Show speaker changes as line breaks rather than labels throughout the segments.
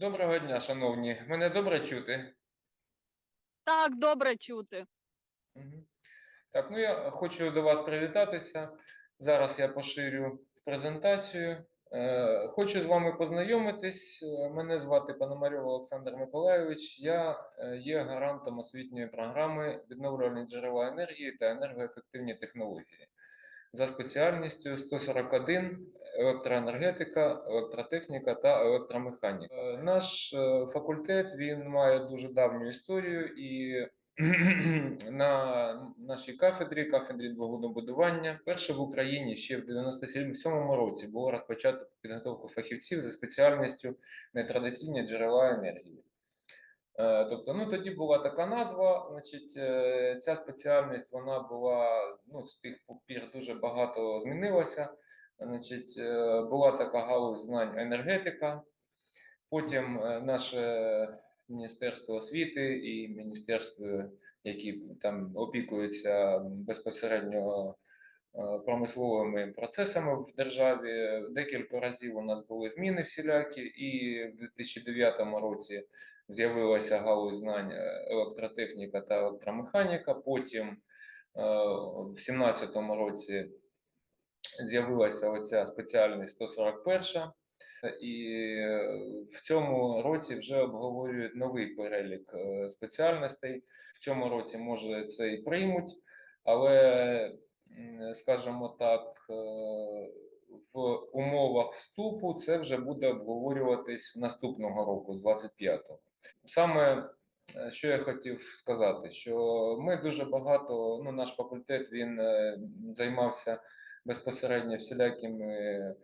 Доброго дня, шановні. Мене добре чути?
Так, добре чути.
Так, ну я хочу до вас привітатися. Зараз я поширю презентацію. Е, Хочу з вами познайомитись. Е, Мене звати Пономарьов Олександр Миколайович. Я е, є гарантом освітньої програми відновлювальні джерела енергії та енергоефективні технології. За спеціальністю 141 електроенергетика, електротехніка та електромеханіка. Е, Наш е, факультет він має дуже давню історію і на нашій кафедрі, кафедрі двогодобудування, перше в Україні ще в 97-му році було розпочато підготовку фахівців за спеціальністю нетрадиційні джерела енергії. Е, Тобто, ну тоді була така назва. Значить, е, ця спеціальність вона була ну з тих пір дуже багато змінилася. Значить, е, була така галузь знань енергетика. Потім наше Міністерство освіти і міністерство, які там опікуються безпосередньо промисловими процесами в державі. Декілька разів у нас були зміни всілякі, і в 2009 році з'явилася галузь знань е, електротехніка та електромеханіка. Потім е, в 2017 році з'явилася оця спеціальність 141. І е, в цьому році вже обговорюють новий перелік спеціальностей. В цьому році може це і приймуть, але, скажімо так, в умовах вступу це вже буде обговорюватись наступного року, з 25-го. Саме е, що я хотів сказати, що ми дуже багато, ну наш факультет він е, займався безпосередньо всілякими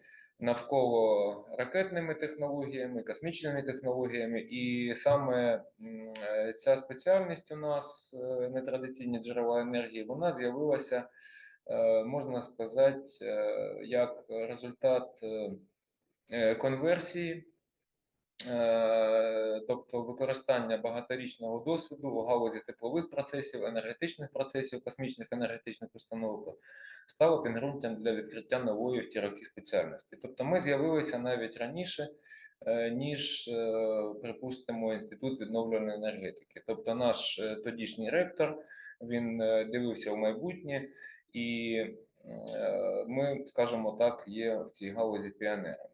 навколо ракетними технологіями, космічними технологіями, і саме е, ця спеціальність у нас нетрадиційні джерела енергії, вона з'явилася, можна сказати, як результат конверсії. Е, Тобто використання багаторічного досвіду у галузі теплових процесів, енергетичних процесів, космічних енергетичних установок стало підґрунтям для відкриття нової в ті роки спеціальності. Тобто ми з'явилися навіть раніше, е, ніж, е, припустимо, інститут відновлювальної енергетики. Тобто, наш тодішній ректор він дивився в майбутнє, і ми, скажімо так, є в цій галузі піонерами.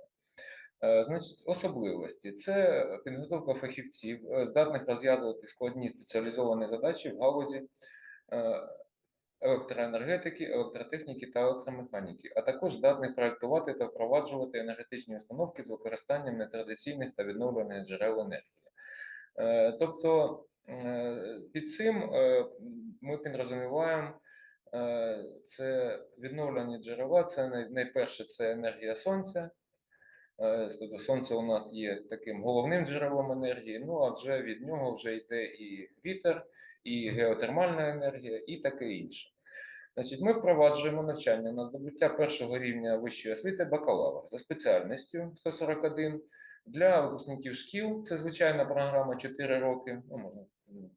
Е, Значить, особливості це підготовка фахівців, е, здатних розв'язувати складні спеціалізовані задачі в галузі е, електроенергетики, електротехніки та електромеханіки, а також здатних проектувати та впроваджувати енергетичні установки з використанням нетрадиційних та відновлених джерел енергії. Тобто під цим ми підрозуміваємо це відновлені джерела, це найперше це енергія сонця. Е, Тобто сонце у нас є таким головним джерелом енергії, ну а вже від нього вже йде і вітер, і геотермальна енергія, і таке інше. Значить, ми впроваджуємо навчання на здобуття першого рівня вищої освіти бакалавр за спеціальністю 141 для випускників шкіл. Це звичайна програма 4 роки, ну можна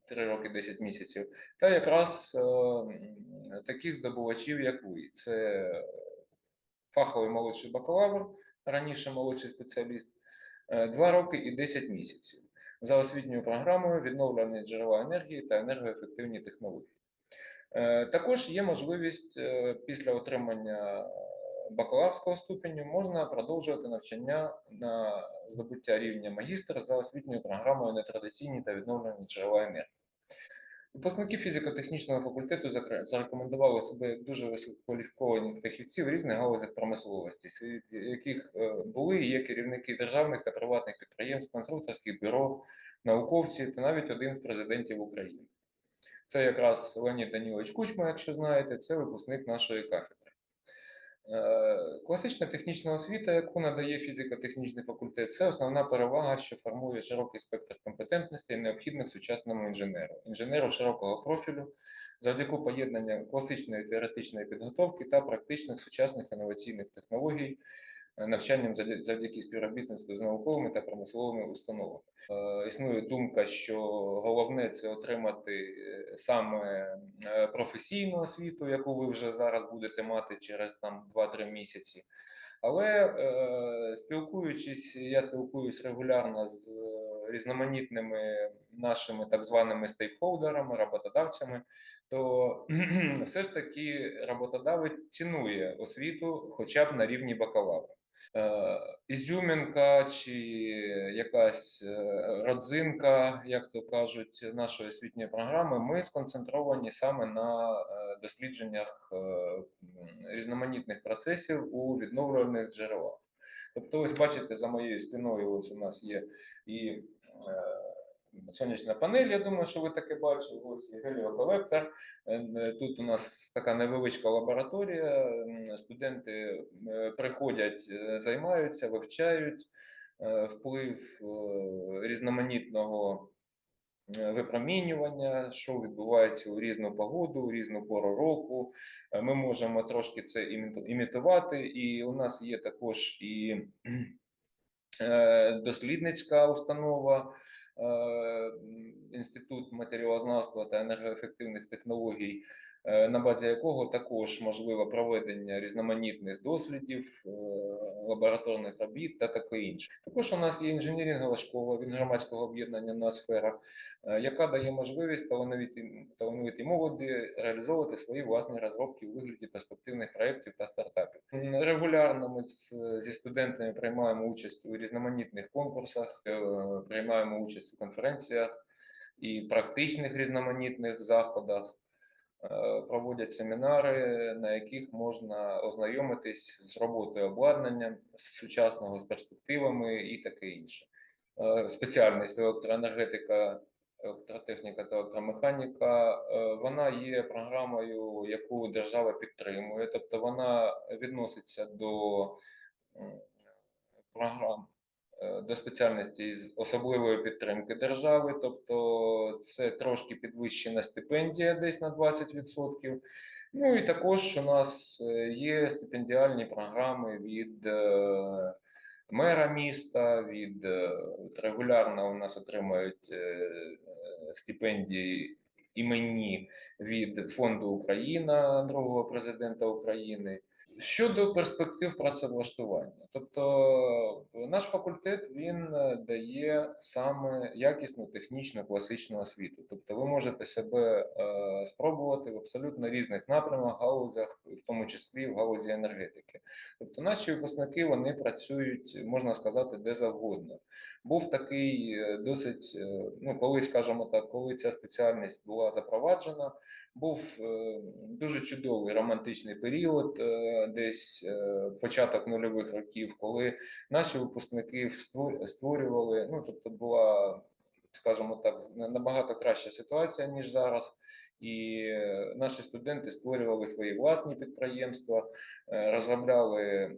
3 роки 10 місяців, та якраз е, таких здобувачів, як ви. Це фаховий молодший бакалавр, раніше молодший спеціаліст, 2 роки і 10 місяців за освітньою програмою відновлені джерела енергії та енергоефективні технології. Е, Також є можливість е, після отримання бакалаврського ступеню можна продовжувати навчання на здобуття рівня магістра за освітньою програмою нетрадиційні та відновлені джерела енергії. Випускники фізико-технічного факультету зарекомендували себе як дуже висококваліфіковані фахівці в різних галузях промисловості, серед яких е, були і є керівники державних та приватних підприємств, конструкторських бюро, науковці та навіть один з президентів України. Це якраз Леонід Данілович Кучма, якщо знаєте, це випускник нашої кафедри. Е, Класична технічна освіта, яку надає фізико-технічний факультет, це основна перевага, що формує широкий спектр компетентностей, необхідних сучасному інженеру, інженеру широкого профілю, завдяки поєднання класичної теоретичної підготовки та практичних сучасних інноваційних технологій, навчанням завдя- завдяки співробітництву з науковими та промисловими установами. Е, Існує думка, що головне це отримати е, саме е, професійну освіту, яку ви вже зараз будете мати через там 2-3 місяці. Але спілкуючись, я спілкуюсь регулярно з різноманітними нашими так званими стейкхолдерами, роботодавцями, то все ж таки роботодавець цінує освіту хоча б на рівні бакалавра. Е, Ізюмінка чи якась е, родзинка, як то кажуть, нашої освітньої програми, ми сконцентровані саме на е, дослідженнях різноманітних процесів у відновлювальних джерелах. Тобто, ось бачите, за моєю спиною ось у нас є і сонячна панель, я думаю, що ви таке бачили. Ось геліоколектор. Тут у нас така невеличка лабораторія. Студенти е, приходять, е, займаються, вивчають е, вплив різноманітного випромінювання, що відбувається у різну погоду, у різну пору року. Ми можемо трошки це імітувати, і у нас є також і дослідницька установа, Інститут матеріалознавства та енергоефективних технологій, е, на базі якого також можливо проведення різноманітних дослідів, е, лабораторних робіт та таке інше. Також у нас є інженерінгова школа від громадського об'єднання Ноосфера, е, яка дає можливість талановитій талановитій молоді реалізовувати свої власні розробки у вигляді перспективних проєктів та стартапів. Регулярно ми зі студентами приймаємо участь у різноманітних конкурсах, е, приймаємо участь у конференціях і практичних різноманітних заходах. Е, Проводять семінари, на яких можна ознайомитись з роботою обладнання з сучасного, з перспективами і таке інше. Е, Спеціальність електроенергетика, електротехніка та електромеханіка, е, вона є програмою, яку держава підтримує, тобто вона відноситься до програм до спеціальності з особливої підтримки держави, тобто це трошки підвищена стипендія десь на 20%. Ну і також у нас е, є стипендіальні програми від е, мера міста, від е, регулярно у нас отримують е, е, стипендії іменні від фонду Україна, другого президента України. Щодо перспектив працевлаштування, тобто наш факультет він е, дає саме якісну технічну класичну освіту. Тобто ви можете себе е, спробувати в абсолютно різних напрямах, галузях, в тому числі в галузі енергетики. Тобто наші випускники вони працюють, можна сказати, де завгодно. Був такий е, досить, е, ну коли, скажімо так, коли ця спеціальність була запроваджена, був е, дуже чудовий романтичний період, е, десь е, початок нульових років, коли наші випускники створ- створювали, ну тобто була, скажімо так, на- набагато краща ситуація, ніж зараз. І наші студенти створювали свої власні підприємства, розробляли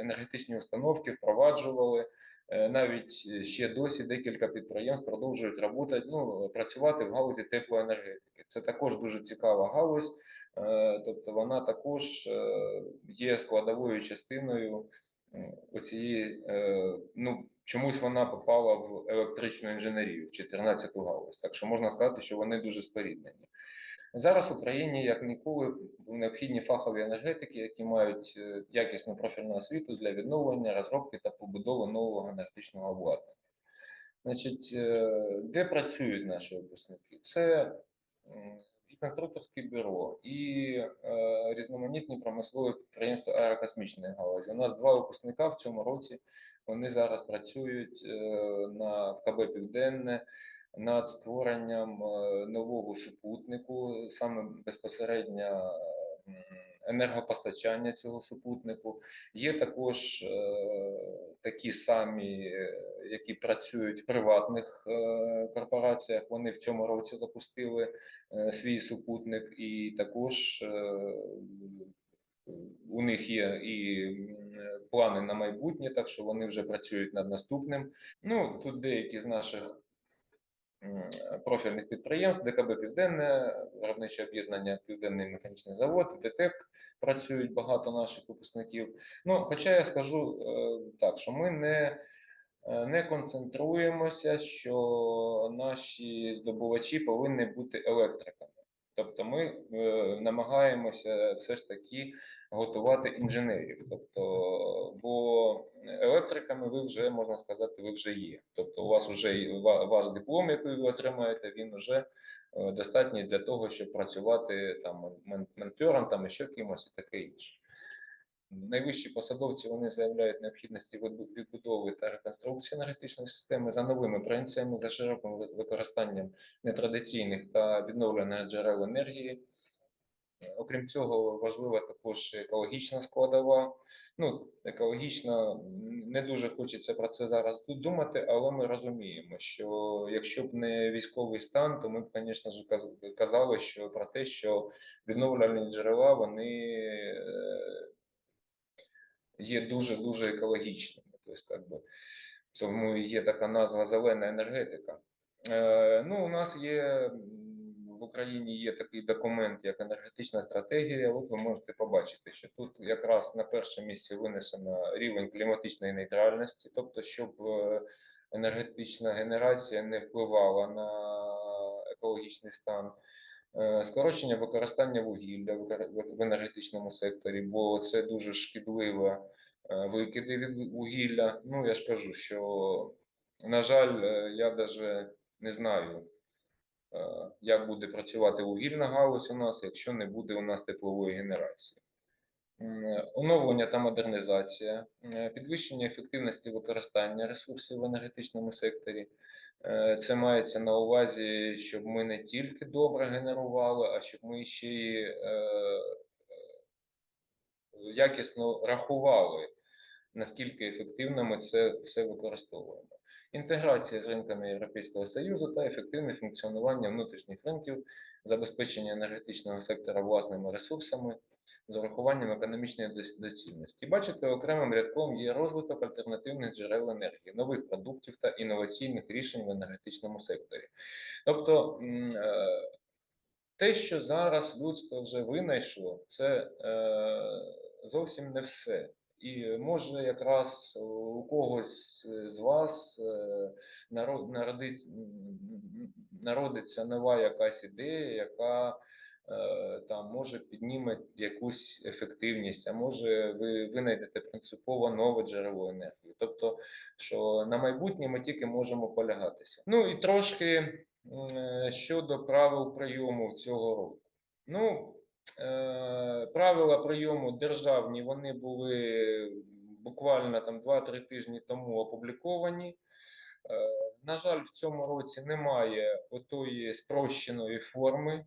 енергетичні установки, впроваджували. Е, Навіть ще досі декілька підприємств продовжують роботи, ну, працювати в галузі теплоенергетики. Це також дуже цікава галузь, е, тобто вона також е, є складовою частиною оцієї, е, ну, чомусь вона попала в електричну інженерію, в 14-ту галузь. Так що можна сказати, що вони дуже споріднені. Зараз в Україні як ніколи необхідні фахові енергетики, які мають е, якісну профільну освіту для відновлення, розробки та побудови нового енергетичного обладнання. Значить, е, де працюють наші випускники? Це і конструкторське бюро, і е, різноманітні промислові підприємства аерокосмічної галузі. У нас два випускника в цьому році. Вони зараз працюють е, на КБ Південне над створенням е, нового супутнику, саме безпосередньо енергопостачання цього супутнику. Є також е, такі самі, е, які працюють в приватних е, корпораціях. Вони в цьому році запустили е, свій супутник, і також е, у них є і плани на майбутнє, так що вони вже працюють над наступним. Ну тут деякі з наших профільних підприємств, ДКБ Південне, виробниче об'єднання Південний механічний завод, ДТЕК працюють багато наших випускників. Ну, хоча я скажу е, так, що ми не, е, не концентруємося, що наші здобувачі повинні бути електриками. Тобто ми е, намагаємося все ж таки готувати інженерів. Тобто, бо електриками ви вже можна сказати, ви вже є. Тобто, у вас вже ваш диплом, який ви отримаєте, він вже е, достатній для того, щоб працювати там мен- ментором, там ще кимось і таке інше. Найвищі посадовці вони заявляють необхідності відбудови та реконструкції енергетичної системи за новими принципами, за широким використанням нетрадиційних та відновлених джерел енергії. Е, Окрім цього, важлива також екологічна складова. Ну, екологічна не дуже хочеться про це зараз тут думати, але ми розуміємо, що якщо б не військовий стан, то ми б, звісно казали, що про те, що відновлювальні джерела вони е, є дуже дуже екологічними. Тобто, тому є така назва зелена енергетика. Е, ну, у нас є Україні є такий документ, як енергетична стратегія. От ви можете побачити, що тут якраз на перше місце винесено рівень кліматичної нейтральності, тобто, щоб е, енергетична генерація не впливала на екологічний стан. Е, Скорочення використання вугілля в енергетичному секторі, бо це дуже шкідливо е, викиди від вугілля. Ну я ж кажу, що на жаль, я навіть не знаю, як буде працювати вугільна галузь у нас, якщо не буде у нас теплової генерації. Оновлення та модернізація, е, підвищення ефективності використання ресурсів в енергетичному секторі. Е, Це мається на увазі, щоб ми не тільки добре генерували, а щоб ми ще й е, якісно рахували, наскільки ефективно ми це все використовуємо. Інтеграція з ринками Європейського Союзу та ефективне функціонування внутрішніх ринків, забезпечення енергетичного сектора власними ресурсами з урахуванням економічної доцільності. Бачите, окремим рядком є розвиток альтернативних джерел енергії, нових продуктів та інноваційних рішень в енергетичному секторі. Тобто, е, те, що зараз людство вже винайшло, це е, зовсім не все. І може якраз у когось з вас е, народить, народиться нова якась ідея, яка е, там може підніме якусь ефективність, а може ви винайдете принципово нове джерело енергії. Тобто, що на майбутнє ми тільки можемо полягатися. Ну і трошки е, щодо правил прийому цього року. Ну, е, правила прийому державні вони були буквально там 2-3 тижні тому опубліковані. Е, на жаль, в цьому році немає отої спрощеної форми,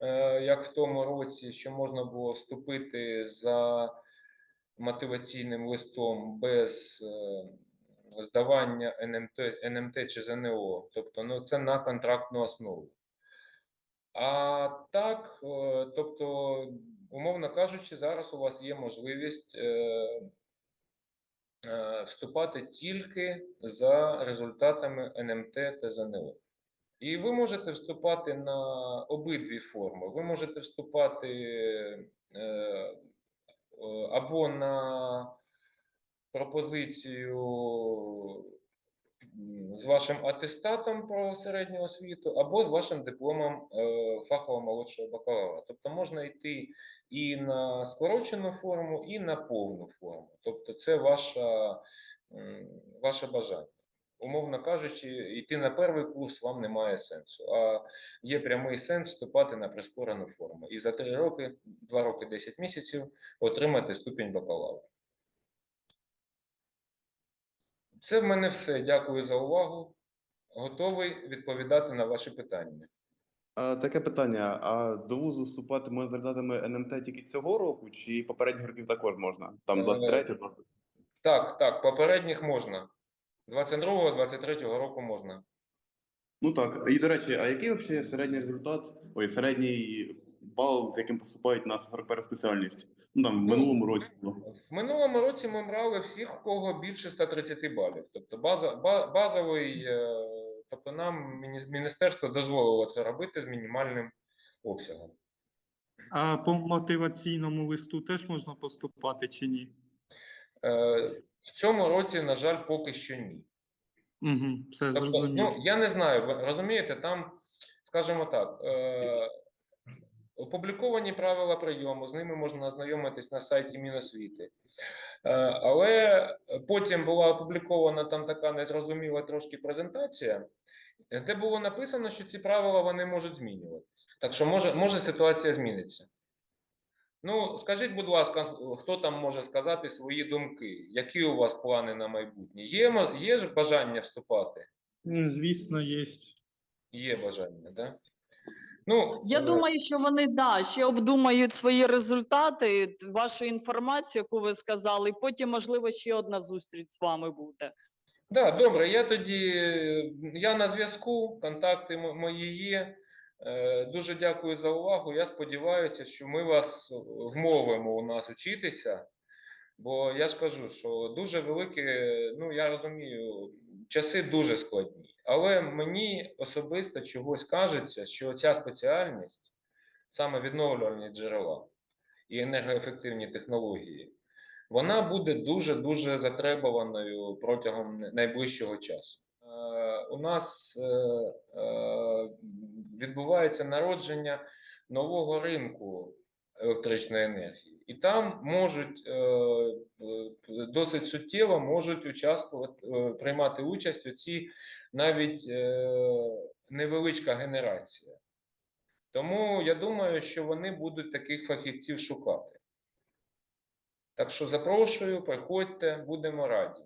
е, як в тому році, що можна було вступити за мотиваційним листом без е, здавання НМТ, НМТ чи ЗНО. Тобто, ну, це на контрактну основу. А так, е, тобто, умовно кажучи, зараз у вас є можливість е, е, вступати тільки за результатами НМТ та ЗНО. І ви можете вступати на обидві форми. Ви можете вступати або на пропозицію з вашим атестатом про середню освіту, або з вашим дипломом е, фахового молодшого бакалавра. Тобто можна йти і на скорочену форму, і на повну форму. Тобто, це ваша, ваше бажання. Умовно кажучи, йти на перший курс вам немає сенсу, а є прямий сенс вступати на прискорену форму. І за 3 роки, 2 роки 10 місяців отримати ступінь бакалавра. Це в мене все. Дякую за увагу. Готовий відповідати на ваші питання.
А, таке питання: а до вузу вступати можна за результатами НМТ тільки цього року, чи попередніх років також можна? Там
Е,
23
Так, так, попередніх можна. 22-23 року можна.
Ну так. І до речі, а який взагалі середній результат, ой, середній бал, з яким поступають на 41 спеціальність? Ну там в
Ну,
минулому році було.
В минулому році ми брали всіх, у кого більше 130 балів. Тобто база, ба- базовий, е, тобто нам міністерство дозволило це робити з мінімальним обсягом.
А по мотиваційному листу теж можна поступати чи ні?
Е, В цьому році, на жаль, поки що ні.
Угу, все
Тобто,
зрозуміло.
ну, я не знаю, ви розумієте, там, скажімо так, е, Опубліковані правила прийому, з ними можна ознайомитись на сайті Міносвіти. Е, Але потім була опублікована там така незрозуміла трошки презентація, де було написано, що ці правила вони можуть змінюватися. Так що може, може ситуація зміниться. Ну, скажіть, будь ласка, хто там може сказати свої думки? Які у вас плани на майбутнє? Є, є ж бажання вступати?
Звісно, є.
Є бажання, так? Да? Ну,
Я
е,
думаю, що вони да, ще обдумають свої результати, вашу інформацію, яку ви сказали, і потім, можливо, ще одна зустріч з вами буде.
Да, добре, я тоді е, я на зв'язку, контакти мої є. Е, Дуже дякую за увагу. Я сподіваюся, що ми вас вмовимо у нас вчитися. Бо я ж кажу, що дуже великі, ну я розумію, часи дуже складні. Але мені особисто чогось кажеться, що ця спеціальність, саме відновлювальні джерела і енергоефективні технології, вона буде дуже-дуже затребуваною протягом найближчого часу. Е, у нас е, е, відбувається народження нового ринку електричної енергії, і там можуть е, е, досить суттєво можуть участвувати, е, приймати участь у цій навіть невеличка генерація. Тому я думаю, що вони будуть таких фахівців шукати. Так що запрошую, приходьте, будемо раді.